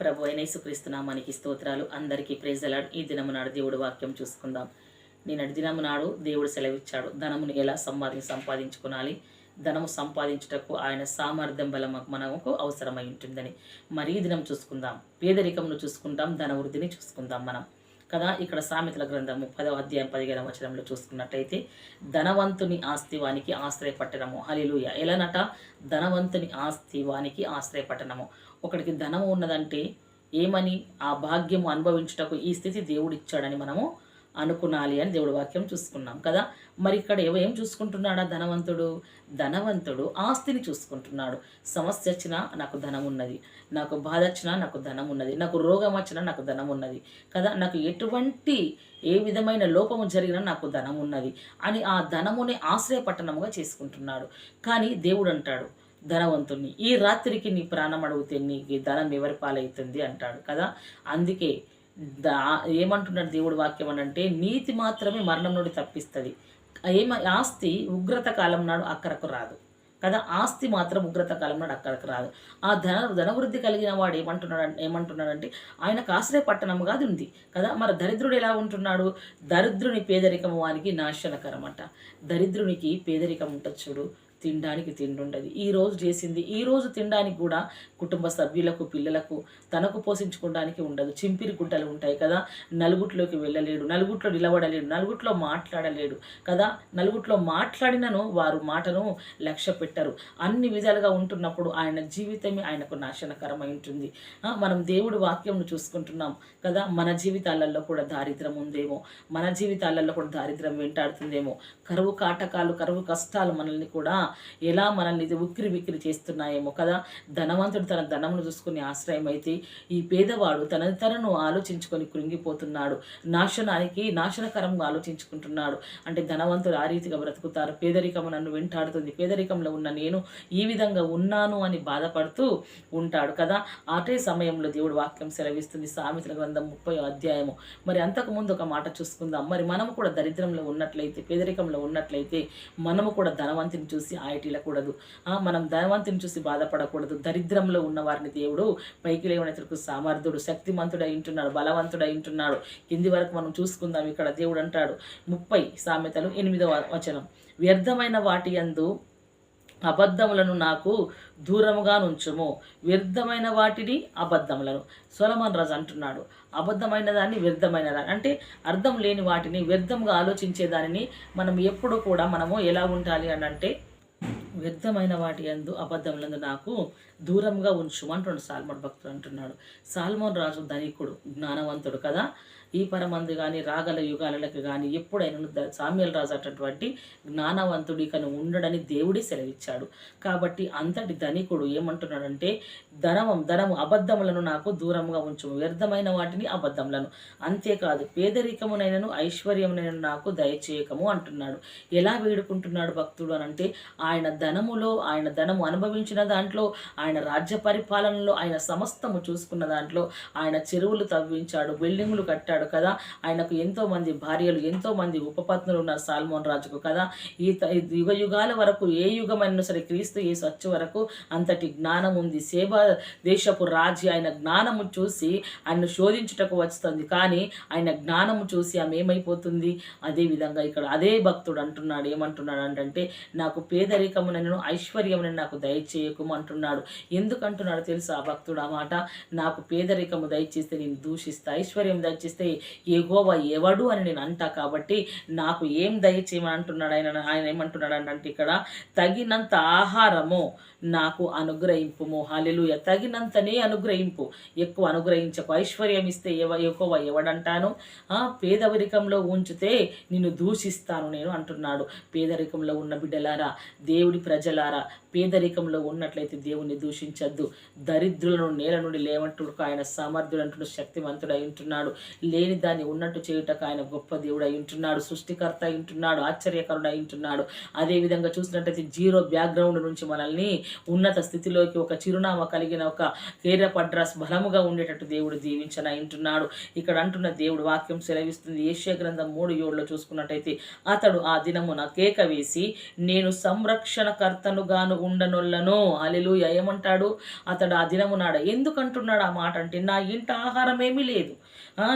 ప్రభు అయిన యేసుక్రీస్తునామానికి స్తోత్రాలు. అందరికీ ప్రేజలాడు ఈ దినము నాడు దేవుడు వాక్యం చూసుకుందాం. నేను దినము నాడు దేవుడు సెలవిచ్చాడు. ధనమును ఎలా సంపాది సంపాదించుకోవాలి ధనము సంపాదించుటకు ఆయన సామర్థ్యం బలం మనకు అవసరమై ఉంటుందని. మరీ దినం చూసుకుందాం. పేదరికమును చూసుకుంటాం. ధన వృద్ధిని చూసుకుందాం మనం. కదా? ఇక్కడ సామెతల గ్రంథము పదవ అధ్యాయం పదిహేను వచనంలో చూసుకున్నట్టయితే ధనవంతుని ఆస్తి వానికి ఆశ్రయపట్టడము హలిలుయ ఎలానట? ధనవంతుని ఆస్తి వానికి ఆశ్రయపట్టడము ఒకడికి ధనము ఉన్నదంటే ఏమని? ఆ భాగ్యము అనుభవించుటకు ఈ స్థితి దేవుడు ఇచ్చాడని మనము అనుకునాలి అని దేవుడు వాక్యం చూసుకున్నాం కదా. మరి ఇక్కడ ఏం చూసుకుంటున్నాడా ధనవంతుడు? ధనవంతుడు ఆస్తిని చూసుకుంటున్నాడు. సమస్య వచ్చినా నాకు ధనం ఉన్నది. నాకు బాధ వచ్చినా నాకు ధనం ఉన్నది. నాకు రోగం వచ్చినా నాకు ధనం ఉన్నది. కదా నాకు ఎటువంటి ఏ విధమైన లోపము జరిగినా నాకు ధనం ఉన్నది అని ఆ ధనముని ఆశ్రయపట్టణముగా చేసుకుంటున్నాడు. కానీ దేవుడు అంటాడు ధనవంతుణ్ణి ఈ రాత్రికి నీ ప్రాణం అడిగితే నీకు ధనం ఎవరి పాలవుతుంది అంటాడు కదా. అందుకే దా ఏమంటున్నాడు దేవుడు వాక్యం అని అంటే నీతి మాత్రమే మరణం నుండి తప్పిస్తుంది. ఏమ ఆస్తి ఉగ్రత కాలం నాడు అక్కడకు రాదు. కదా ఆస్తి మాత్రం ఉగ్రత కాలం నాడు అక్కడికి రాదు. ఆ ధన ధనవృద్ధి కలిగిన వాడు ఏమంటున్నాడు ఏమంటున్నాడంటే ఆయనకు ఆశ్రయ పట్టణముగా కాదు ఉంది. కదా మరి దరిద్రుడు ఎలా ఉంటున్నాడు? దరిద్రుని పేదరికము వానికి నాశనకరం అంట దరిద్రునికి పేదరికం ఉంటుంది చూడు. తినడానికి తిండి ఉండదు ఈ రోజు చేసింది ఈ రోజు తినడానికి కూడా కుటుంబ సభ్యులకు పిల్లలకు తనకు పోషించుకోవడానికి ఉండదు. చింపిరి గుడ్డలు ఉంటాయి కదా నలుగుట్లోకి వెళ్ళలేడు నలుగుట్లో నిలబడలేడు నలుగుట్లో మాట్లాడలేడు కదా. నలుగుట్లో మాట్లాడినను వారు మాటను లక్ష్య పెట్టరు. అన్ని విధాలుగా ఉంటున్నప్పుడు ఆయన జీవితమే ఆయనకు నాశనకరమై ఉంటుంది. మనం దేవుడు వాక్యంను చూసుకుంటున్నాం కదా మన జీవితాలలో కూడా దారిద్రం ఉందేమో మన జీవితాలలో కూడా దారిద్రం వెంటాడుతుందేమో. కరువు కాటకాలు కరువు కష్టాలు మనల్ని కూడా ఎలా మనల్ని ఇది ఉక్కిరి విక్కిరి చేస్తున్నాయేమో కదా. ధనవంతుడు తన ధనమును చూసుకుని ఆశ్రయం అయితే ఈ పేదవాడు తన తనను ఆలోచించుకొని కృంగిపోతున్నాడు. నాశనానికి నాశనకరంగా ఆలోచించుకుంటున్నాడు. అంటే ధనవంతుడు ఆ రీతిగా బ్రతుకుతారు. పేదరికము నన్ను వెంటాడుతుంది. పేదరికంలో ఉన్న నేను ఈ విధంగా ఉన్నాను అని బాధపడుతూ ఉంటాడు కదా. అటే సమయంలో దేవుడు వాక్యం సెలవిస్తుంది. సామెతల గ్రంథం ముప్పై అధ్యాయము. మరి అంతకుముందు ఒక మాట చూసుకుందాం. మరి మనము కూడా దరిద్రంలో ఉన్నట్లయితే పేదరికంలో ఉన్నట్లయితే మనము కూడా ధనవంతుని చూసి ఆయటిలకూడదు. మనం ధనవంతుని చూసి బాధపడకూడదు. దరిద్రంలో ఉన్న వారిని దేవుడు పైకి లేవనెతకు సామర్థ్యుడు శక్తిమంతుడై ఉంటున్నాడు బలవంతుడై ఉంటున్నాడు. కింది వరకు మనం చూసుకుందాం. ఇక్కడ దేవుడు అంటాడు. ముప్పై సామెతలు ఎనిమిదవ వచనం. వ్యర్థమైన వాటి యందు అబద్ధములను నాకు దూరముగా నుంచుము. వ్యర్థమైన వాటిని అబద్ధములను. సొలమన్ రాజు అంటున్నాడు. అబద్ధమైన దాన్ని వ్యర్థమైన దాన్ని. అంటే అర్థం లేని వాటిని వ్యర్థంగా ఆలోచించే దానిని మనం ఎప్పుడు కూడా మనము ఎలా ఉండాలి అని అంటే వ్యర్థమైన వాటి అందు అబద్ధములందు నాకు దూరంగా ఉంచుమంటున్నాడు సాల్మోన్ భక్తుడు అంటున్నాడు. సాల్మోన్ రాజు ధనికుడు జ్ఞానవంతుడు కదా? ఈ పరమందు కానీ రాగల యుగాలకు కానీ ఎప్పుడైనా ద- సామ్యుల రాజు అటువంటి జ్ఞానవంతుడు ఇకను ఉండడని దేవుడి సెలవిచ్చాడు. కాబట్టి అంతటి ధనికుడు ఏమంటున్నాడంటే ధనమం ధనము అబద్ధములను నాకు దూరంగా ఉంచు. వ్యర్థమైన వాటిని అబద్ధములను. అంతేకాదు పేదరికమునైనను ఐశ్వర్యమునైనను నాకు దయచేయకము అంటున్నాడు. ఎలా వేడుకుంటున్నాడు భక్తుడు అని అంటే ఆయన ధనములో ఆయన ధనము అనుభవించిన దాంట్లో ఆయన రాజ్య పరిపాలనలో ఆయన సమస్తము చూసుకున్న దాంట్లో ఆయన చెరువులు తవ్వించాడు బిల్డింగులు కట్టాడు కదా. ఆయనకు ఎంతో మంది భార్యలు ఎంతో మంది ఉపపత్నులు ఉన్నారు సాల్మోన్ రాజుకు కదా. ఈ యుగ యుగాల వరకు ఏ యుగమైనా సరే క్రీస్తు ఈ సచ్చు వరకు అంతటి జ్ఞానం ఉంది. సేవ దేశపు రాజు ఆయన జ్ఞానము చూసి ఆయన శోధించుటకు వస్తుంది. కానీ ఆయన జ్ఞానము చూసి ఆమె ఏమైపోతుంది? అదే విధంగా ఇక్కడ అదే భక్తుడు అంటున్నాడు. ఏమంటున్నాడు అంటే నాకు పేదరికమునను ఐశ్వర్యమునను నాకు దయచేయకము అంటున్నాడు. ఎందుకంటున్నాడు తెలుసు ఆ భక్తుడు ఆ మాట? నాకు పేదరికము దయచేస్తే నేను దూషిస్తా ఐశ్వర్యం దయచేస్తే ఎగోవ ఎవడు అని నేను అంటా కాబట్టి నాకు ఏం దయచేయమని అంటున్నాడు ఆయన? ఆయన ఏమంటున్నాడు అంటే ఇక్కడ తగినంత ఆహారము నాకు అనుగ్రహింపుము హాలెలుయ తగినంతనే అనుగ్రహింపు. ఎక్కువ అనుగ్రహించకు. ఐశ్వర్యం ఇస్తే ఎవ ఎక్కువ ఎవడంటాను? ఆ పేదరికంలో ఉంచితే నిన్ను దూషిస్తాను నేను అంటున్నాడు. పేదరికంలో ఉన్న బిడ్డలారా దేవుడి ప్రజలారా పేదరికంలో ఉన్నట్లయితే దేవుణ్ణి దూషించద్దు. దరిద్రులను నేల నుండి లేవంటుడుకు ఆయన సమర్థుడు అంటుడు అయి ఉంటున్నాడు. లేని దాన్ని ఉన్నట్టు చేయుటకు ఆయన గొప్ప దేవుడు అయి ఉంటున్నాడు సృష్టికర్త అయి ఉంటున్నాడు ఆశ్చర్యకరుడు అయి ఉంటున్నాడు. అదేవిధంగా చూసినట్టయితే జీరో బ్యాక్గ్రౌండ్ నుంచి మనల్ని ఉన్నత స్థితిలోకి ఒక చిరునామా కలిగిన ఒక కేరప్ బలముగా ఉండేటట్టు దేవుడు దీవించన అయింటున్నాడు ఇక్కడ అంటున్న దేవుడు వాక్యం సెలవిస్తుంది. ఏషియా గ్రంథం మూడు ఏడులో చూసుకున్నట్టయితే అతడు ఆ దినమున కేక వేసి నేను సంరక్షణకర్తనుగాను ఉండనొల్లను. అలెలు ఏమంటాడు? అతడు ఆ దినమునాడ ఎందుకంటున్నాడు ఆ మాట అంటే నా ఇంట ఆహారం ఏమీ లేదు. ఆ,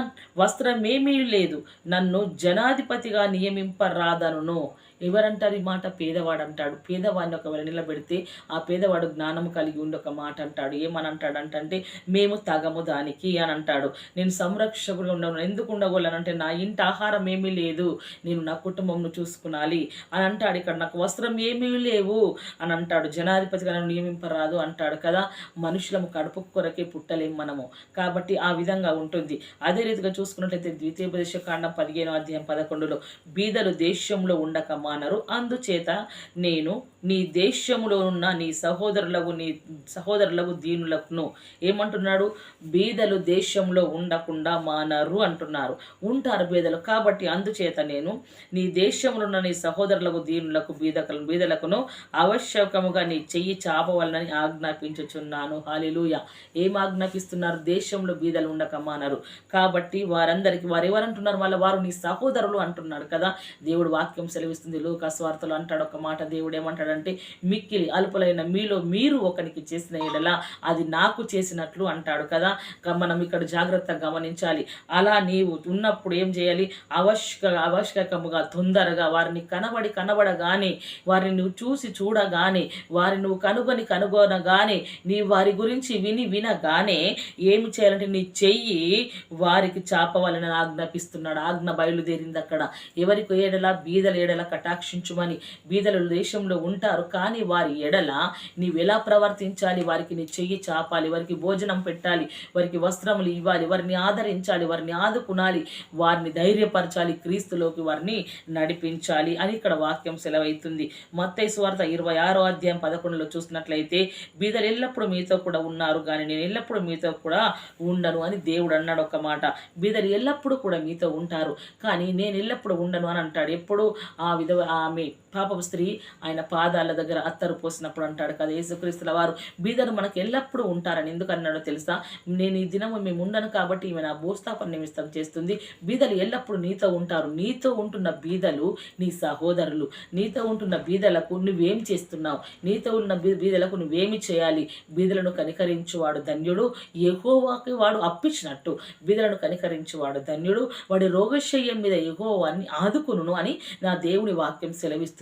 లేదు. నన్ను జనాధిపతిగా నియమింపరాదను ఎవరంటారు ఈ మాట? పేదవాడు అంటాడు పేదవాడిని ఒకవేళ నిలబెడితే ఆ పేదవాడు జ్ఞానము కలిగి ఉండి ఒక మాట అంటాడు. ఏమని అంటాడు అంటే మేము తగము దానికి అని అంటాడు. నేను సంరక్షకుడు ఉండను. ఎందుకు ఉండగలను నా ఇంటి ఆహారం ఏమీ లేదు. నేను నా కుటుంబంను చూసుకునాలి అని అంటాడు. ఇక్కడ నాకు వస్త్రం ఏమీ లేవు అని అంటాడు. జనాధిపతిగా నన్ను నియమింపరాదు అంటాడు కదా. మనుషులము కడుపు కొరకే పుట్టలేం మనము. కాబట్టి ఆ విధంగా ఉంటుంది. అదే రీతిగా చూసుకున్నట్లయితే ద్వితీయోపదేశ కాండం పదిహేను అధ్యాయం పదకొండులో బీదలు దేశంలో ఉండక మానరు అందుచేత నేను నీ దేశములో ఉన్న నీ సహోదరులకు నీ సహోదరులకు దీనులకును ఏమంటున్నాడు? బీదలు దేశంలో ఉండకుండా మానరు అంటున్నారు. ఉంటారు బీదలు. కాబట్టి అందుచేత నేను నీ దేశంలో ఉన్న నీ సహోదరులకు దీనులకు బీదకలు బీదలకును ఆవశ్యకముగా నీ చెయ్యి చాపవలనని ఆజ్ఞాపించుచున్నాను. హాలిలూయ. ఏం ఆజ్ఞాపిస్తున్నారు? దేశంలో బీదలు ఉండక మానరు. కాబట్టి వారందరికీ వారు ఎవరంటున్నారు వాళ్ళ వారు నీ సహోదరులు అంటున్నారు కదా. దేవుడు వాక్యం సెలవిస్తుంది. లూకాస్ వార్తలు అంటాడు ఒక మాట దేవుడు ఏమంటాడంటే మిక్కిలి అల్పులైన మీలో మీరు ఒకరికి చేసిన ఎడల అది నాకు చేసినట్లు అంటాడు కదా. మనం ఇక్కడ జాగ్రత్తగా గమనించాలి. అలా నీవు ఉన్నప్పుడు ఏం చేయాలి? అవశ్యక ఆవశ్యకముగా తొందరగా వారిని కనబడి కనబడగానే వారిని నువ్వు చూసి చూడగానే వారిని నువ్వు కనుగొని కనుగొనగానే నీ వారి గురించి విని వినగానే ఏమి చేయాలంటే నీ చెయ్యి వారికి చాపవాలని ఆజ్ఞాపిస్తున్నాడు. ఆజ్ఞ బయలుదేరింది అక్కడ. ఎవరికి ఏడల బీదల కట్ట కటాక్షించుమని బీదలు దేశంలో ఉంటారు. కానీ వారి ఎడల నీవు ఎలా ప్రవర్తించాలి? వారికి నీ చెయ్యి చాపాలి వారికి భోజనం పెట్టాలి వారికి వస్త్రములు ఇవ్వాలి వారిని ఆదరించాలి వారిని ఆదుకునాలి వారిని ధైర్యపరచాలి క్రీస్తులోకి వారిని నడిపించాలి అని ఇక్కడ వాక్యం సెలవైతుంది. మత్తై స్వార్థ ఇరవై ఆరో అధ్యాయం పదకొండులో చూసినట్లయితే బీదలు ఎల్లప్పుడూ మీతో కూడా ఉన్నారు కానీ నేను ఎల్లప్పుడూ మీతో కూడా ఉండను అని దేవుడు అన్నాడు ఒక మాట. బీదలు ఎల్లప్పుడూ కూడా మీతో ఉంటారు కానీ నేను ఎల్లప్పుడూ ఉండను అని అంటాడు. ఎప్పుడు ఆ విధవ ఆమె పాపపు స్త్రీ ఆయన పాదాల దగ్గర అత్తరు పోసినప్పుడు అంటాడు కదా యేసుక్రీస్తుల వారు బీదలు మనకు ఎల్లప్పుడూ ఉంటారని ఎందుకన్నాడో తెలుసా? నేను ఈ దినము మేము ఉండను కాబట్టి ఈమె నా భూస్థాపన నిమిత్తం చేస్తుంది. బీదలు ఎల్లప్పుడూ నీతో ఉంటారు. నీతో ఉంటున్న బీదలు నీ సహోదరులు. నీతో ఉంటున్న బీదలకు నువ్వేం చేస్తున్నావు? నీతో ఉన్న బీ- బీదలకు నువ్వేమి చేయాలి? బీదలను కనికరించువాడు ధన్యుడు. ఎగోవాకి వాడు అప్పించినట్టు బీదలను కనికరించువాడు ధన్యుడు. వాడి రోగశయ్యం మీద ఎగోవాన్ని ఆదుకును అని నా దేవుని వాక్యం సెలవిస్తుంది.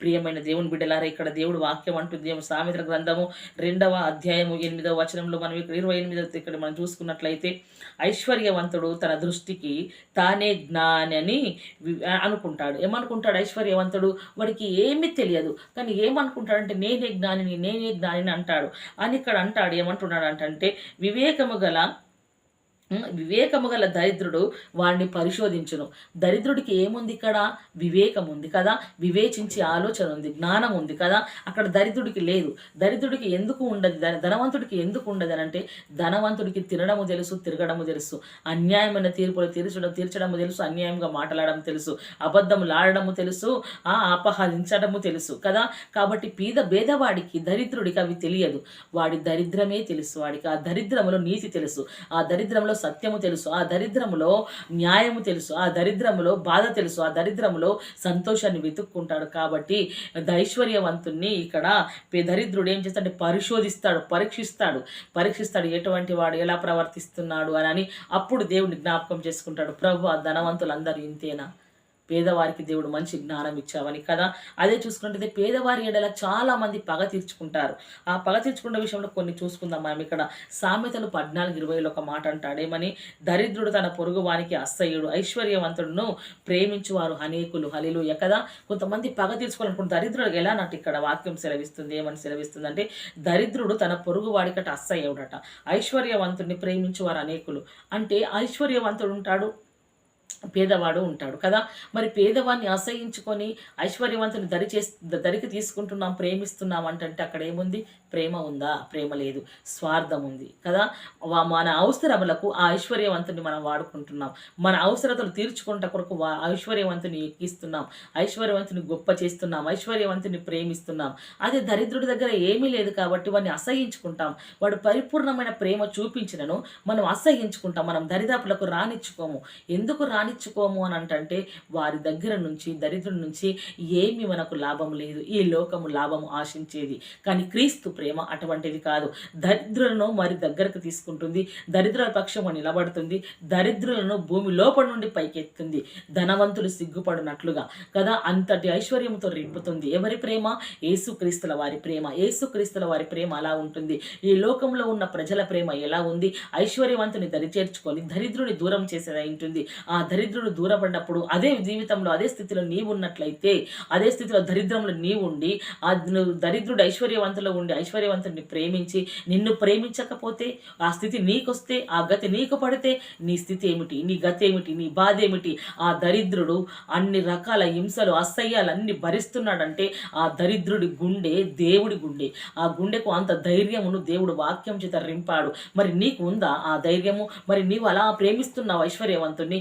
ప్రియమైన దేవుని బిడ్డలారా ఇక్కడ దేవుడు వాక్యం అంటుంది. ఏమో సామెతల గ్రంథము రెండవ అధ్యాయము ఎనిమిదవ వచనంలో మనం ఇక్కడ ఇరవై ఎనిమిదవ ఇక్కడ మనం చూసుకున్నట్లయితే ఐశ్వర్యవంతుడు తన దృష్టికి తానే జ్ఞాని అని అనుకుంటాడు. ఏమనుకుంటాడు ఐశ్వర్యవంతుడు? వాడికి ఏమీ తెలియదు. కానీ ఏమనుకుంటాడంటే నేనే జ్ఞానిని నేనే జ్ఞానిని అంటాడు. అని ఇక్కడ అంటాడు. ఏమంటున్నాడు అంటే వివేకము గల వివేకము గల దరిద్రుడు వాడిని పరిశోధించును. దరిద్రుడికి ఏముంది ఇక్కడ? వివేకం ఉంది కదా? వివేచించే ఆలోచన ఉంది జ్ఞానం ఉంది కదా? అక్కడ దరిద్రుడికి లేదు. దరిద్రుడికి ఎందుకు ఉండదు? ధనవంతుడికి ఎందుకు ఉండదు అని అంటే ధనవంతుడికి తినడము తెలుసు తిరగడము తెలుసు. అన్యాయమైన తీర్పులు తీర్చడం తీర్చడము తెలుసు అన్యాయంగా మాట్లాడడం తెలుసు. అబద్ధము లాడడము తెలుసు ఆ అపహరించడము తెలుసు కదా? కాబట్టి పీద భేదవాడికి దరిద్రుడికి అవి తెలియదు. వాడి దరిద్రమే తెలుసు వాడికి ఆ దరిద్రములో నీతి తెలుసు. ఆ దరిద్రంలో సత్యము తెలుసు ఆ దరిద్రములో న్యాయము తెలుసు ఆ దరిద్రములో బాధ తెలుసు ఆ దరిద్రములో సంతోషాన్ని వెతుక్కుంటాడు. కాబట్టి ఐశ్వర్యవంతుణ్ణి ఇక్కడ పే- దరిద్రుడు ఏం చేస్తాడు? పరిశోధిస్తాడు పరీక్షిస్తాడు. పరీక్షిస్తాడు ఎటువంటి వాడు ఎలా ప్రవర్తిస్తున్నాడు అని. అని అప్పుడు దేవుడిని జ్ఞాపకం చేసుకుంటాడు. ప్రభు ఆ ధనవంతులందరూ ఇంతేనా? పేదవారికి దేవుడు మంచి జ్ఞానం ఇచ్చావని కదా? అదే చూసుకుంటే పేదవారి ఎడల చాలా మంది పగ తీర్చుకుంటారు. ఆ పగ తీర్చుకున్న విషయంలో కొన్ని చూసుకుందాం మనం ఇక్కడ. సామెతలు పద్నాలుగు ఇరవైలో ఒక మాట అంటాడేమని? దరిద్రుడు తన పొరుగు వానికి అసహ్యుడు ఐశ్వర్యవంతుడును ప్రేమించువారు అనేకులు. హలిలు కదా? కొంతమంది పగ తీర్చుకోవాలనుకుంటే దరిద్రుడు ఎలా నాటి ఇక్కడ వాక్యం సెలవిస్తుంది? ఏమని సెలవిస్తుంది అంటే దరిద్రుడు తన పొరుగు వాడికట అసహ్యుడట. ఐశ్వర్యవంతుడిని ప్రేమించువారు అనేకులు. అంటే ఐశ్వర్యవంతుడు ఉంటాడు. పేదవాడు ఉంటాడు కదా? మరి పేదవాడిని ఆశ్రయించుకొని ఐశ్వర్యవంతుని దరి చే దరికి తీసుకుంటున్నాం ప్రేమిస్తున్నాం అంటే అక్కడ ఏముంది? ప్రేమ ఉందా? ప్రేమ లేదు. స్వార్థం ఉంది కదా? మన అవసరములకు ఆ ఐశ్వర్యవంతుని మనం వాడుకుంటున్నాం. మన అవసరతలు తీర్చుకుంట కొరకు వా- ఐశ్వర్యవంతుని ఎక్కిస్తున్నాం. ఐశ్వర్యవంతుని గొప్ప చేస్తున్నాం. ఐశ్వర్యవంతుని ప్రేమిస్తున్నాం. అదే దరిద్రుడి దగ్గర ఏమీ లేదు కాబట్టి వాడిని అసహించుకుంటాం. వాడు పరిపూర్ణమైన ప్రేమ చూపించినను మనం అసహించుకుంటాం. మనం దరిదాపులకు రానిచ్చుకోము. ఎందుకు రాని రానిచ్చుకోము అని అంటే వారి దగ్గర నుంచి దరిద్రుడి నుంచి ఏమి మనకు లాభం లేదు. ఈ లోకము లాభము ఆశించేది. కానీ క్రీస్తు ప్రేమ అటువంటిది కాదు. దరిద్రులను మరి దగ్గరకు తీసుకుంటుంది. దరిద్రుల పక్షము నిలబడుతుంది. దరిద్రులను భూమి లోపల నుండి పైకెత్తుంది. ధనవంతులు సిగ్గుపడినట్లుగా కదా అంతటి ఐశ్వర్యంతో రింపుతుంది ఎవరి ప్రేమ? ఏసుక్రీస్తుల వారి ప్రేమ. ఏసుక్రీస్తుల వారి ప్రేమ అలా ఉంటుంది. ఈ లోకంలో ఉన్న ప్రజల ప్రేమ ఎలా ఉంది? ఐశ్వర్యవంతుని దరి చేర్చుకొని దరిద్రుని దూరం చేసేదై ఉంటుంది. ఆ దరిద్రుడు దూరపడినప్పుడు అదే జీవితంలో అదే స్థితిలో నీవు ఉన్నట్లయితే అదే స్థితిలో దరిద్రంలో నీవు ఉండి ఆ దరిద్రుడు ఐశ్వర్యవంతులో ఉండి ఐశ్వర్యవంతుడిని ప్రేమించి నిన్ను ప్రేమించకపోతే ఆ స్థితి నీకొస్తే ఆ గతి నీకు పడితే నీ స్థితి ఏమిటి? నీ గతి ఏమిటి? నీ బాధ ఏమిటి? ఆ దరిద్రుడు అన్ని రకాల హింసలు అసహ్యాలన్నీ భరిస్తున్నాడంటే ఆ దరిద్రుడి గుండె దేవుడి గుండె. ఆ గుండెకు అంత ధైర్యమును దేవుడు వాక్యం చేత రింపాడు. మరి నీకు ఉందా ఆ ధైర్యము? మరి నీవు అలా ప్రేమిస్తున్నావు ఐశ్వర్యవంతుణ్ణి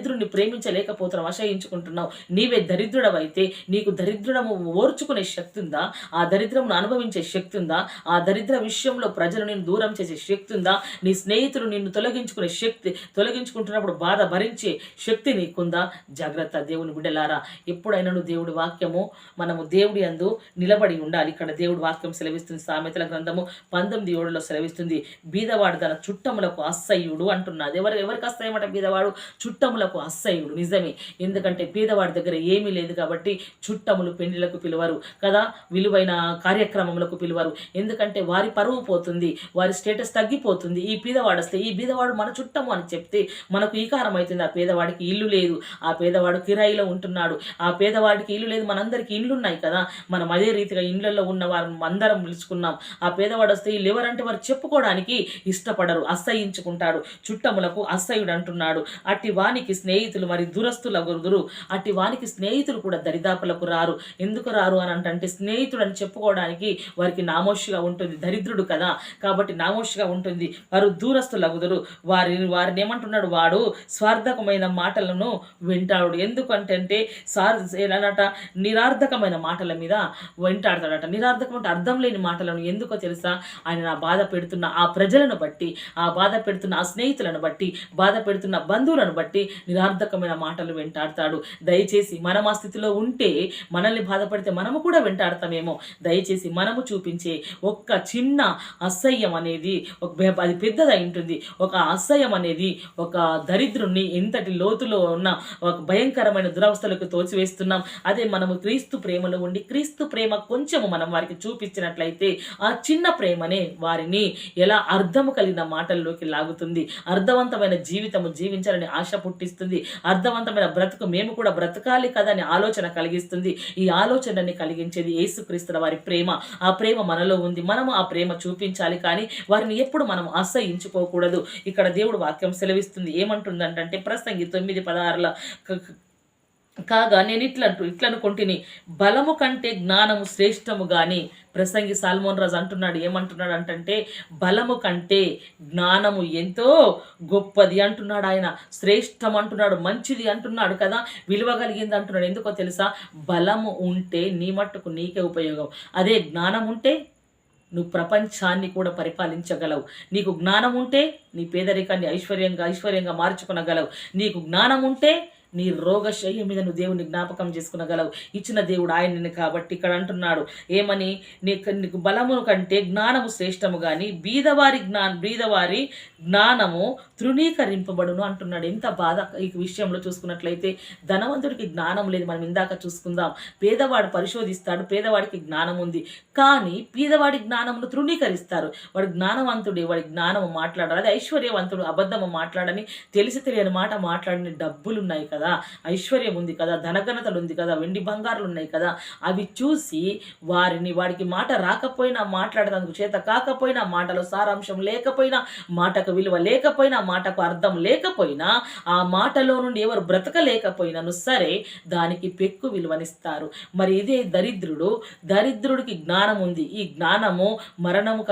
దరిద్రుడిని ప్రేమించలేకపోతున్నావు అసహించుకుంటున్నావు నీవే దరిద్రుడవైతే నీకు దరిద్రము ఓర్చుకునే శక్తి ఉందా ఆ దరిద్రమును అనుభవించే శక్తి ఉందా ఆ దరిద్ర విషయంలో ప్రజలు నిన్ను దూరం చేసే శక్తి ఉందా నీ స్నేహితులు నిన్ను తొలగించుకునే శక్తి తొలగించుకుంటున్నప్పుడు బాధ భరించే శక్తి నీకుందా? జాగ్రత్త దేవుని బిడ్డలారా ఎప్పుడైనాను దేవుడి వాక్యము మనము దేవుడి అందు నిలబడి ఉండాలి. ఇక్కడ దేవుడి వాక్యం సెలవిస్తుంది సామెతల గ్రంథము పంతొమ్మిది ఏడులో సెలవిస్తుంది బీదవాడు తన చుట్టములకు అస్సయ్యుడు అంటున్నది ఎవరు ఎవరికి అస్సయ్యమట బీదవాడు? చుట్టములకు అస్సయ్యుడు నిజమే. ఎందుకంటే పేదవాడి దగ్గర ఏమీ లేదు కాబట్టి చుట్టములు పెండ్లకు పిలువరు కదా. విలువైన కార్యక్రమములకు పిలువరు. ఎందుకంటే వారి పరువు పోతుంది వారి స్టేటస్ తగ్గిపోతుంది. ఈ పేదవాడు వస్తే ఈ బీదవాడు మన చుట్టము అని చెప్తే మనకు ఈకారం అవుతుంది ఆ పేదవాడికి ఇల్లు లేదు. ఆ పేదవాడు కిరాయిలో ఉంటున్నాడు. ఆ పేదవాడికి ఇల్లు లేదు. మనందరికీ ఇల్లు ఉన్నాయి కదా. మనం అదే రీతిగా ఇండ్లలో ఉన్న వారిని అందరం పిలుచుకున్నాం ఆ పేదవాడు వస్తే వీళ్ళు ఎవరంటే వారు చెప్పుకోవడానికి ఇష్టపడరు అసహించుకుంటాడు చుట్టములకు అసహ్యుడు అంటున్నాడు. అట్టి వానికి స్నేహితులు మరి దురస్తుల గురుదురు అట్టి వానికి స్నేహితులు కూడా దరిదాపులకు రారు. ఎందుకు రారు అని అంటే స్నేహితుడు అని చెప్పుకోవడానికి వారికి నామోషిగా ఉంటుంది దరిద్రుడు కదా. కాబట్టి నామోషిగా ఉంటుంది వారు దూరస్తులగుదురు. వారి వారిని ఏమంటున్నాడు వాడు? స్వార్థకమైన మాటలను వింటాడు. ఎందుకంటే సార్ ఎలానట నిరార్థకమైన మాటల మీద వెంటాడతాడట. నిరార్థకం అంటే అర్థం లేని మాటలను ఎందుకో తెలుసా? ఆయన నా బాధ పెడుతున్న ఆ ప్రజలను బట్టి ఆ బాధ పెడుతున్న ఆ స్నేహితులను బట్టి బాధ పెడుతున్న బంధువులను బట్టి నిరార్థకమైన మాటలు వెంటాడతాడు. దయచేసి మనం ఆ స్థితిలో ఉంటే మనల్ని బాధపడితే మనము కూడా వెంటాడతామేమో. దయచేసి మనము చూపించే ఒక్క చిన్న అసహ్యం అనేది ఒక అది పెద్దదై ఉంటుంది. ఒక అసహ్యం అనేది ఒక దరిద్రుణ్ణి ఎంతటి లోతులో ఉన్న ఒక భయంకరమైన దురవస్థలకు తోచివేస్తున్నాం అదే మనము క్రీస్తు ప్రేమలో ఉండి క్రీస్తు ప్రేమ కొంచెము మనం వారికి చూపించినట్లయితే ఆ చిన్న ప్రేమనే వారిని ఎలా అర్థము కలిగిన మాటల్లోకి లాగుతుంది. అర్థవంతమైన జీవితము జీవించాలని ఆశ పుట్టి కలిగిస్తుంది. అర్థవంతమైన బ్రతుకు మేము కూడా బ్రతకాలి కదా అని ఆలోచన కలిగిస్తుంది. ఈ ఆలోచనని కలిగించేది యేసుక్రీస్తుల వారి ప్రేమ. ఆ ప్రేమ మనలో ఉంది. మనము ఆ ప్రేమ చూపించాలి కానీ వారిని ఎప్పుడు మనం అసహించుకోకూడదు. ఇక్కడ దేవుడు వాక్యం సెలవిస్తుంది. ఏమంటుందంటే ప్రసంగి తొమ్మిది పదహారుల కాగా నేను ఇట్లంటూ ఇట్లనుకుంటుని బలము కంటే జ్ఞానము శ్రేష్టము గాని ప్రసంగి సాల్మోన్ రాజు అంటున్నాడు ఏమంటున్నాడు అంటే బలము కంటే జ్ఞానము ఎంతో గొప్పది అంటున్నాడు ఆయన. శ్రేష్టం అంటున్నాడు మంచిది అంటున్నాడు కదా విలువగలిగింది అంటున్నాడు. ఎందుకో తెలుసా? బలము ఉంటే నీ మట్టుకు నీకే ఉపయోగం. అదే జ్ఞానం ఉంటే నువ్వు ప్రపంచాన్ని కూడా పరిపాలించగలవు. నీకు జ్ఞానం ఉంటే నీ పేదరికాన్ని ఐశ్వర్యంగా ఐశ్వర్యంగా మార్చుకునగలవు. నీకు జ్ఞానం ఉంటే నీ రోగశయ్య మీద నువ్వు దేవుని జ్ఞాపకం చేసుకునగలవు. ఇచ్చిన దేవుడు ఆయనని కాబట్టి ఇక్కడ అంటున్నాడు. ఏమని? నీకు నీకు బలము కంటే జ్ఞానము శ్రేష్టము కానీ బీదవారి జ్ఞా బీదవారి జ్ఞానము తృణీకరింపబడును అంటున్నాడు. ఎంత బాధ ఈ విషయంలో చూసుకున్నట్లయితే ధనవంతుడికి జ్ఞానం లేదు మనం ఇందాక చూసుకుందాం. పేదవాడు పరిశోధిస్తాడు పేదవాడికి జ్ఞానం ఉంది. కానీ పేదవాడి జ్ఞానమును తృణీకరిస్తారు. వాడు జ్ఞానవంతుడే వాడి జ్ఞానము మాట్లాడాలి. అదే ఐశ్వర్యవంతుడు అబద్ధము మాట్లాడని తెలిసి తెలియని మాట మాట్లాడని డబ్బులు ఉన్నాయి కదా. కదా ఐశ్వర్యం ఉంది కదా ధనఘనతలు ఉంది కదా వెండి బంగారులు ఉన్నాయి కదా అవి చూసి వారిని వాడికి మాట రాకపోయినా మాట్లాడేందుకు చేత కాకపోయినా మాటలో సారాంశం లేకపోయినా మాటకు విలువ లేకపోయినా మాటకు అర్థం లేకపోయినా ఆ మాటలో నుండి ఎవరు బ్రతకలేకపోయినాను సరే దానికి పెక్కు విలువనిస్తారు. మరి ఇదే దరిద్రుడు దరిద్రుడికి జ్ఞానం ఉంది. ఈ జ్ఞానము మరణము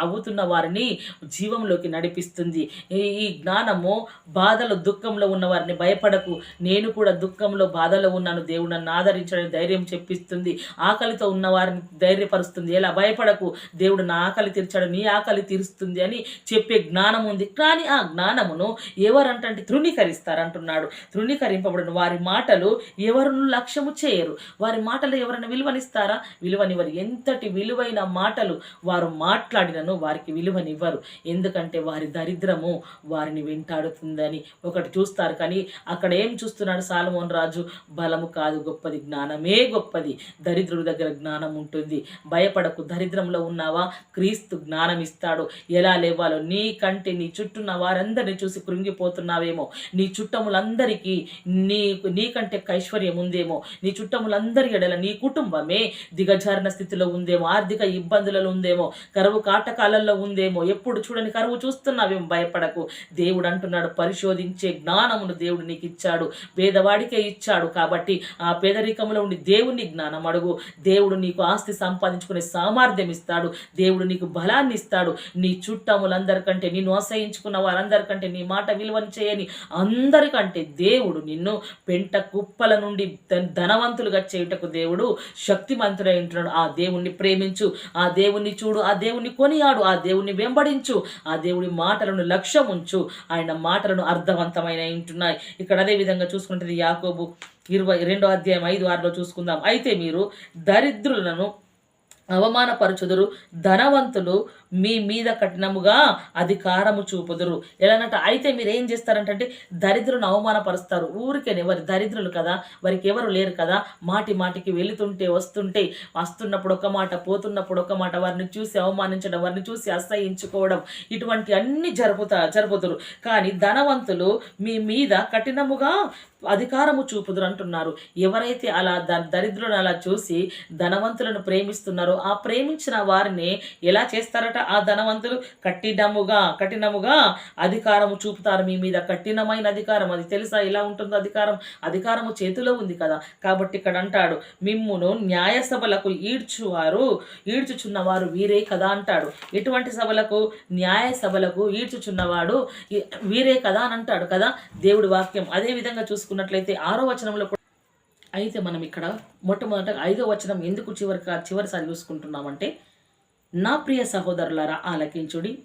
అవుతున్న వారిని జీవంలోకి నడిపిస్తుంది. ఈ- జ్ఞానము బాధలు దుఃఖంలో ఉన్న వారిని భయపడకు. నేను కూడా దుఃఖంలో బాధలో ఉన్నాను. దేవుడు నన్ను ఆదరించడానికి ధైర్యం చెప్పిస్తుంది. ఆకలితో ఉన్న వారిని ధైర్యపరుస్తుంది. ఎలా? భయపడకు. దేవుడు నా ఆకలి తీర్చాడు నీ ఆకలి తీరుస్తుంది అని చెప్పే జ్ఞానం ఉంది. కానీ ఆ జ్ఞానమును ఎవరంటే తృణీకరిస్తారు అంటున్నాడు తృణీకరింపబడిన వారి మాటలు ఎవరును లక్ష్యము చేయరు. వారి మాటలు ఎవరైనా విలువనిస్తారా? విలువనివ్వరు. ఎంతటి విలువైన మాటలు వారు మాట్లాడినను వారికి విలువనివ్వరు. ఎందుకంటే వారి దరిద్రము వారిని వెంటాడుతుందని ఒకటి చూస్తారు. కానీ అక్కడ ఏం చూస్తున్నాడు సాలమోన్ రాజు? బలము కాదు గొప్పది జ్ఞానమే గొప్పది. దరిద్రుడి దగ్గర జ్ఞానం ఉంటుంది. భయపడకు దరిద్రంలో ఉన్నావా? క్రీస్తు జ్ఞానం ఇస్తాడు. ఎలా లేవాలో నీ కంటే నీ చుట్టూన్న వారందరినీ చూసి కృంగిపోతున్నావేమో? నీ చుట్టములందరికీ నీ నీకంటే ఐశ్వర్యం ఉందేమో? నీ చుట్టములందరి ఎడల నీ కుటుంబమే దిగజారిన స్థితిలో ఉందేమో? ఆర్థిక ఇబ్బందులలో ఉందేమో? కరువు కాటకాలలో ఉందేమో? ఎప్పుడు చూడని కరువు చూస్తున్నావేమో? భయపడకు. దేవుడు అంటున్నాడు పరిశోధించే జ్ఞానమును దేవుడు నీకు ఇచ్చాడు పేదవాడికే ఇచ్చాడు కాబట్టి ఆ పేదరికంలో ఉండి దేవుని జ్ఞానం అడుగు. దేవుడు నీకు ఆస్తి సంపాదించుకునే సామర్థ్యం ఇస్తాడు. దేవుడు నీకు బలాన్ని ఇస్తాడు. నీ చుట్టములందరికంటే నిన్ను ఆశ్రయించుకున్న వారందరికంటే నీ మాట విలువని చేయని అందరికంటే దేవుడు నిన్ను పెంట కుప్పల నుండి ధనవంతులుగా చేయుటకు దేవుడు శక్తిమంతుడై ఉంటున్నాడు. ఆ దేవుణ్ణి ప్రేమించు. ఆ దేవుణ్ణి చూడు. ఆ దేవుణ్ణి కొనియాడు. ఆ దేవుణ్ణి వెంబడించు. ఆ దేవుడి మాటలను లక్ష్యం ఉంచు ఆయన మాటలను అర్థవంతమైన ఉంటున్నాయి. ఇక్కడ అదే విధంగా చూసుకుంటుంది యాకోబు. ఇరవై రెండో అధ్యాయం ఐదు ఆరులో చూసుకుందాం. అయితే మీరు దరిద్రులను అవమానపరచుదురు ధనవంతులు మీ మీద కఠినముగా అధికారము చూపుదురు. ఎలానంటే అయితే మీరు ఏం చేస్తారంటే దరిద్రులను అవమానపరుస్తారు. ఊరికే వారి దరిద్రులు కదా? వారికి ఎవరు లేరు కదా? మాటి మాటికి వెళుతుంటే వస్తుంటే వస్తున్నప్పుడు ఒక మాట పోతున్నప్పుడు ఒక మాట వారిని చూసి అవమానించడం వారిని చూసి అసహించుకోవడం ఇటువంటి అన్ని జరుపుతా జరుపుతురు కానీ ధనవంతులు మీ మీద కఠినముగా అధికారము చూపుదురు అంటున్నారు. ఎవరైతే అలా ద దరిద్రులను అలా చూసి ధనవంతులను ప్రేమిస్తున్నారో ఆ ప్రేమించిన వారిని ఎలా చేస్తారట? ఆ ధనవంతులు కఠినముగా కఠినముగా అధికారము చూపుతారు మీ మీద. కఠినమైన అధికారం అది తెలుసా? ఎలా ఉంటుందో అధికారం? అధికారము చేతిలో ఉంది కదా? కాబట్టి ఇక్కడ అంటాడు మిమ్మును న్యాయ సభలకు ఈడ్చువారు ఈడ్చుచున్నవారు వీరే కదా అంటాడు. ఎటువంటి సభలకు? న్యాయ సభలకు ఈడ్చుచున్నవాడు వీరే కదా అని అంటాడు కదా దేవుడి వాక్యం. అదే విధంగా చూసుకున్నట్లయితే ఆరో వచనంలో కూడా అయితే మనం ఇక్కడ మొట్టమొదట ఐదో వచనం ఎందుకు చివరి చివరిసారి చూసుకుంటున్నామంటే నా ప్రియ సహోదరులారా ఆలకించుడి.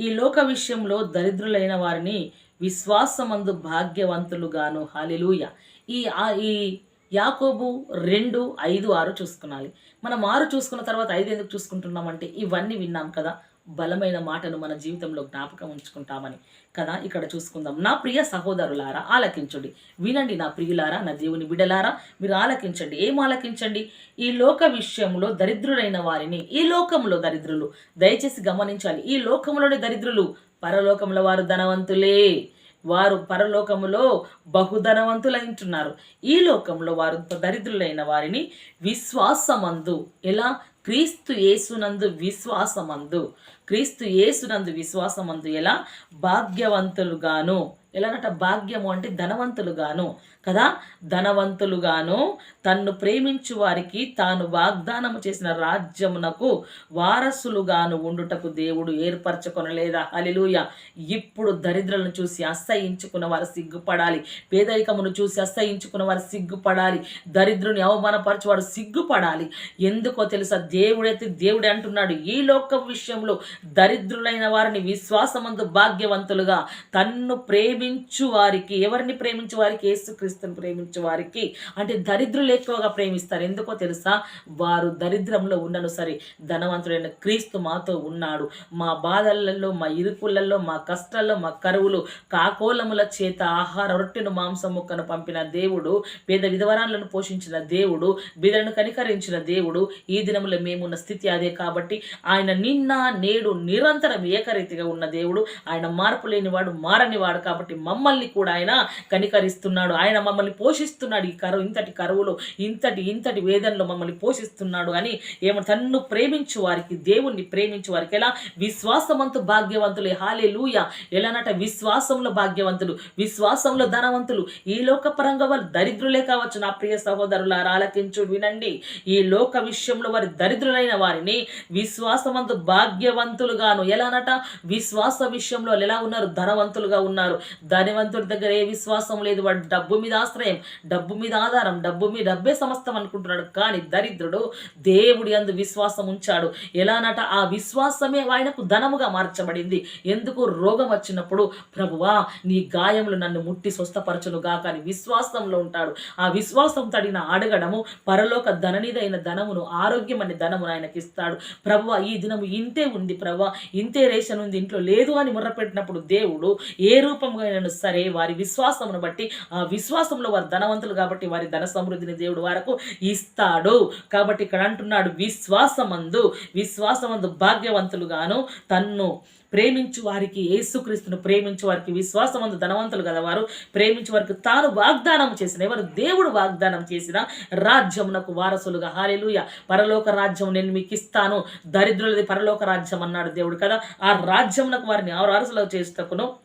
ఈ లోక విషయంలో దరిద్రులైన వారిని విశ్వాసమందు భాగ్యవంతులుగాను. హాలిలూయ ఈ ఆ- ఈ యాకోబు రెండు ఐదు ఆరు చూసుకునాలి. మనం ఆరు చూసుకున్న తర్వాత ఐదు ఎందుకు చూసుకుంటున్నామంటే ఇవన్నీ విన్నాం కదా. బలమైన మాటను మన జీవితంలో జ్ఞాపకం ఉంచుకుంటామని. కదా ఇక్కడ చూసుకుందాం. నా ప్రియ సహోదరులారా ఆలకించండి. వినండి నా ప్రియులారా నా దేవుని విడలారా మీరు ఆలకించండి. ఏం ఆలకించండి? ఈ లోక విషయంలో దరిద్రులైన వారిని ఈ లోకంలో దరిద్రులు. దయచేసి గమనించాలి ఈ లోకంలోని దరిద్రులు పరలోకంలో వారు ధనవంతులే. వారు పరలోకములో బహుధనవంతులైంటున్నారు. ఈ లోకంలో వారు దరిద్రులైన వారిని విశ్వాసమందు. ఎలా? క్రీస్తు యేసునందు విశ్వాసమందు క్రీస్తు యేసునందు విశ్వాసమందు ఎలా? భాగ్యవంతులుగాను. ఎలానట భాగ్యము అంటే ధనవంతులుగాను. కదా? ధనవంతులుగాను తన్ను ప్రేమించు వారికి తాను వాగ్దానము చేసిన రాజ్యమునకు వారసులుగాను ఉండుటకు దేవుడు ఏర్పరచుకొనలేదా? అలిలుయ ఇప్పుడు దరిద్రులను చూసి అసహించుకున్న వారు సిగ్గుపడాలి. పేదరికమును చూసి అసహించుకున్న వారు సిగ్గుపడాలి. దరిద్రుని అవమానపరచువాడు సిగ్గుపడాలి. ఎందుకో తెలుసా? దేవుడైతే దేవుడే అంటున్నాడు. ఈ లోక విషయంలో దరిద్రులైన వారిని విశ్వాసమందు భాగ్యవంతులుగా తన్ను ప్రేమించు వారికి ఎవరిని ప్రేమించు వారికి? క్రీస్తుని ప్రేమించే వారికి అంటే దరిద్రులు ఎక్కువగా ప్రేమిస్తారు. ఎందుకో తెలుసా? వారు దరిద్రంలో ఉన్నను సరే ధనవంతుడైన క్రీస్తు మాతో ఉన్నాడు. మా బాధలలో మా ఇరుకులలో మా కష్టాల్లో మా కరువులు కాకోలముల చేత ఆహార రొట్టెను మాంసం ముక్కను పంపిన దేవుడు పేద విధవరాలను పోషించిన దేవుడు బిదలను కనికరించిన దేవుడు ఈ దినంలో మేమున్న స్థితి అదే కాబట్టి ఆయన నిన్న నేడు నిరంతరం ఏకరీతిగా ఉన్న దేవుడు. ఆయన మార్పు లేనివాడు మారనివాడు కాబట్టి మమ్మల్ని కూడా ఆయన కనికరిస్తున్నాడు. ఆయన మమ్మల్ని పోషిస్తున్నాడు ఈ కరువు ఇంతటి కరువులో ఇంతటి ఇంతటి వేదనలో మమ్మల్ని పోషిస్తున్నాడు అని ఏమో తన్ను ప్రేమించు వారికి దేవుణ్ణి ప్రేమించు వారికి ఎలా? విశ్వాసమంతు భాగ్యవంతులు. హాలే లూయ ఎలానట? విశ్వాసంలో భాగ్యవంతులు విశ్వాసంలో ధనవంతులు. ఈ లోక పరంగా వారు దరిద్రులే కావచ్చు. నా ప్రియ సహోదరుల ఆలకించు వినండి. ఈ లోక విషయంలో వారి దరిద్రులైన వారిని విశ్వాసవంతు భాగ్యవంతులుగాను. ఎలానట? విశ్వాస విషయంలో ఎలా ఉన్నారు? ధనవంతులుగా ఉన్నారు. ధనవంతుడి దగ్గర ఏ విశ్వాసం లేదు. వాడు డబ్బు మీద ఆశ్రయం డబ్బు మీద ఆధారం డబ్బు మీద డబ్బే సమస్తం అనుకుంటున్నాడు. కానీ దరిద్రుడు దేవుడి అందు విశ్వాసం ఉంచాడు. ఎలానట? ఆ విశ్వాసమే ఆయనకు ధనముగా మార్చబడింది. ఎందుకు? రోగం వచ్చినప్పుడు ప్రభువా నీ గాయములు నన్ను ముట్టి స్వస్థపరచును గాక అని విశ్వాసంలో ఉంటాడు. ఆ విశ్వాసం తడిన అడగడము పరలోక ధననిదైన ధనమును ఆరోగ్యం అనే ధనమును ఆయనకి ఇస్తాడు ప్రభువ ఈ దినము ఇంతే ఉంది ప్రభు ఇంతే రేషన్ ఉంది ఇంట్లో లేదు అని ముర్రపెట్టినప్పుడు దేవుడు ఏ రూపంగా సరే వారి విశ్వాసమును బట్టి ఆ విశ్వాసంలో వారు ధనవంతులు కాబట్టి వారి ధన సమృద్ధిని దేవుడు వారకు ఇస్తాడు. కాబట్టి ఇక్కడ అంటున్నాడు విశ్వాసమందు విశ్వాసమందు భాగ్యవంతులుగాను తన్ను ప్రేమించు వారికి యేసుక్రీస్తును ప్రేమించు వారికి విశ్వాసమందు ధనవంతులు కదా వారు ప్రేమించు వారికి తాను వాగ్దానం చేసిన ఎవరు దేవుడు వాగ్దానం చేసిన రాజ్యమునకు వారసులుగా. హాలేలుయ పరలోక రాజ్యం నేను మీకు ఇస్తాను. దరిద్రులది పరలోక రాజ్యం అన్నాడు దేవుడు కదా. ఆ రాజ్యమునకు వారిని ఆరు వారసులు చేస్తకును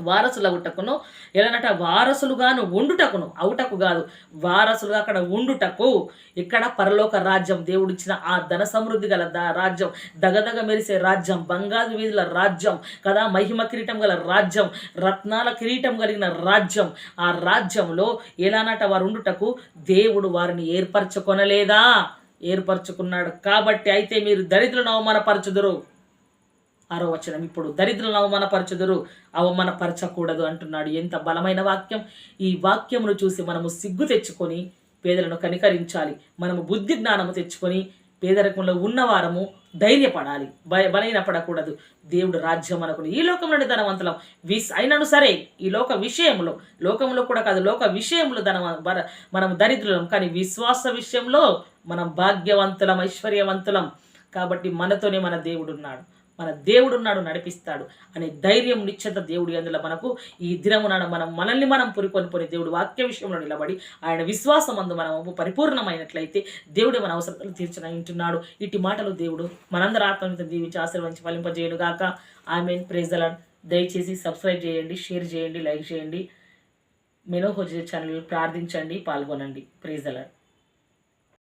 వారసులు అవుటకును ఎలానంట వారసులుగాను ఉండుటకును అవుటకు కాదు వారసులుగా అక్కడ ఉండుటకు. ఇక్కడ పరలోక రాజ్యం దేవుడిచ్చిన ఆ ధన సమృద్ధి గల రాజ్యం దగదగ మెరిసే రాజ్యం బంగారు వీధుల రాజ్యం కదా మహిమ కిరీటం గల రాజ్యం రత్నాల కిరీటం కలిగిన రాజ్యం. ఆ రాజ్యంలో ఎలానట వారు ఉండుటకు దేవుడు వారిని ఏర్పరచుకొనలేదా? ఏర్పరచుకున్నాడు. కాబట్టి అయితే మీరు దరిద్రులను అవమానపరచుదురు. ఆరో వచనం ఇప్పుడు దరిద్రులను అవమానపరచదురు అవమానపరచకూడదు అంటున్నాడు. ఎంత బలమైన వాక్యం! ఈ వాక్యమును చూసి మనము సిగ్గు తెచ్చుకొని పేదలను కనికరించాలి. మనము బుద్ధి జ్ఞానము తెచ్చుకొని పేదరికంలో ఉన్నవారము ధైర్యపడాలి. భయ బలైన పడకూడదు దేవుడు రాజ్యం అనుకుని ఈ లోకంలోని ధనవంతులం. విస్ అయినను సరే ఈ లోక విషయంలో లోకంలో కూడా కాదు లోక విషయంలో ధన మనం దరిద్రులం. కానీ విశ్వాస విషయంలో మనం భాగ్యవంతులం ఐశ్వర్యవంతులం. కాబట్టి మనతోనే మన దేవుడు ఉన్నాడు మన దేవుడు నాడు నడిపిస్తాడు అనే ధైర్యం నిశ్చత దేవుడు అందులో మనకు ఈ దినము నాడు మనం మనల్ని మనం పురికొనిపోయి దేవుడు వాక్య విషయంలో నిలబడి ఆయన విశ్వాసం అందు మనము పరిపూర్ణమైనట్లయితే దేవుడు మన అవసరాలు తీర్చిన వింటున్నాడు. ఇటు మాటలు దేవుడు మనందరి ఆత్మీయత దీవించి ఆశీర్వదించి ఫలింపజేయడు గాక. ఆమెన్. ప్రేజలాడ్ దయచేసి సబ్స్క్రైబ్ చేయండి షేర్ చేయండి లైక్ చేయండి. మెనోహోజే ఛానల్ ప్రార్థించండి పాల్గొనండి. ప్రేజలాడ్